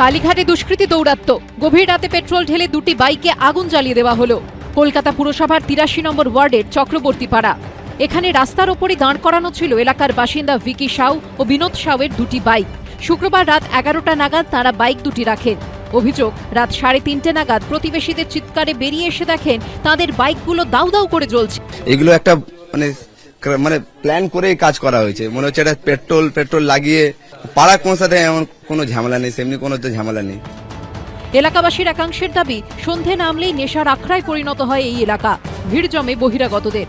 কালীঘাটে দুষ্কৃতী দৌরাত্ম গভীর রাতে পেট্রোল ঢেলে দুটি বাইকে আগুন জ্বালিয়ে দেওয়া হলো। কলকাতা পুরসভার তিরাশি নম্বর ওয়ার্ডের চক্রবর্তী পাড়া এখানে রাস্তার ওপরে দাঁড় করানো ছিল এলাকার বাসিন্দা ভিকি সাউ ও বিনোদ সাউয়ের দুটি বাইক। শুক্রবার রাত এগারোটা নাগাদ তারা বাইক দুটি রাখেন। অভিযোগ, রাত সাড়ে তিনটে নাগাদ প্রতিবেশীদের চিৎকারে বেরিয়ে এসে দেখেন তাদের বাইকগুলো দাউ দাউ করে জ্বলছে। এগুলো একটা মানে মানে প্ল্যান করে কাজ করা হয়েছে। মনে হচ্ছে এটা পেট্রোল পেট্রোল লাগিয়ে পাড়া কোন সাথে এমন কোনো ঝামেলা নেই সেমনি কোনো তো ঝামেলা নেই। এলাকাবাসীর একাংশের দাবি সন্ধে নামলেই নেশার আখড়ায় পরিণত হয় এই এলাকা। ভিড় জমে বহিরাগতদের।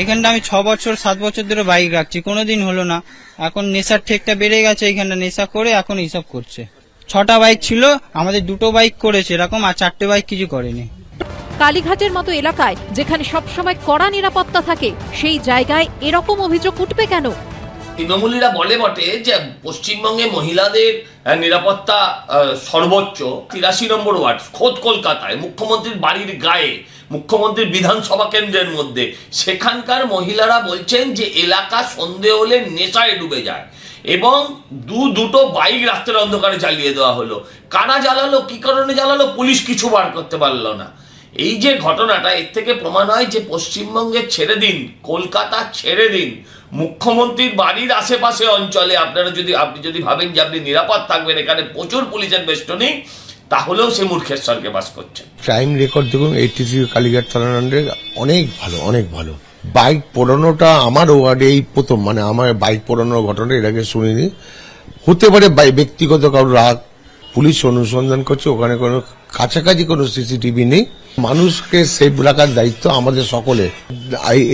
এখানটা আমি ছ বছর সাত বছর ধরে বাইক রাখছি কোনোদিন হলো না। এখন নেশার ঠেকটা বেড়ে গেছে এখানটা নেশা করে এখন এইসব করছে। ছটা বাইক ছিল আমাদের দুটো বাইক করেছে এরকম আর চারটে বাইক কিছু করেনি। কালীঘাটের মতো এলাকায়, যেখানে সবসময় কড়া নিরাপত্তা থাকে, সেই জায়গায় এরকম অভিযোগ উঠবে কেন? তৃণমূলীরা বলে বটে যে, পশ্চিমবঙ্গে মহিলাদের নিরাপত্তা সর্বোচ্চ তিরাশি নম্বর ওয়ার্ড, খোদ কলকাতায়, মুখ্যমন্ত্রীর বাড়ির গায়ে, মুখ্যমন্ত্রীর বিধানসভা কেন্দ্রের মধ্যে। সেখানকার মহিলারা বলছেন যে, এলাকা সন্ধে হলে নেশায় ডুবে যায়। এবং দু দুটো বাইক রাত্রের অন্ধকারে চালিয়ে দেওয়া হলো। কারা জ্বালালো, কি কারণে জ্বালালো, পুলিশ কিছু বার করতে পারল না। এই যে ঘটনাটা, এর থেকে প্রমাণ হয় যে পশ্চিমবঙ্গে ছেড়ে দিন, কলকাতা ছেড়ে দিন। মুখ্যমন্ত্রীর বাড়ির আশেপাশে অঞ্চলে আপনারা যদি, আপনি যদি ভাবেন যে আপনি নিরাপদ থাকবেন, এখানে প্রচুর পুলিশের বেষ্টনী, তাহলেও সে মূর্খের মূর্খেশ্বরকে বাস করছেন। ক্রাইম রেকর্ড দেখুন এইটি থ্রি কালীঘাট থানার অনেক ভালো অনেক ভালো। বাইক পোড়ানোটা আমার ওয়ার্ডে এই প্রথম মানে আমার বাইক পোড়ানোর ঘটনা এর আগে শুনিনি। হতে পারে ব্যক্তিগত কারও রাগ, পুলিশ অনুসন্ধান করছে, ওখানে কোনো কাছাকাছি কোনো সিসিটিভি নেই। মানুষকে সেফ রাখার দায়িত্ব আমাদের সকলে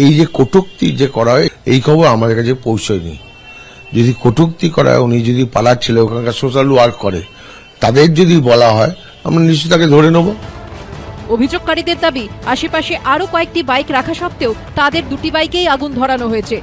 এই যে কটুক্তি যে করা হয়, এই খবর আমাদের কাছে পৌঁছয়নি। যদি কটুক্তি করা হয়, উনি যদি পালাচ্ছিল, ওখানকার সোশ্যাল ওয়ার্ক করে, তাদের যদি বলা হয়, আমরা নিশ্চয়ই তাকে ধরে নেব। অভিযোগকারীদের দাবি, আশেপাশে আরও কয়েকটি বাইক রাখা সত্ত্বেও তাদের দুটি বাইকেই আগুন ধরানো হয়েছে।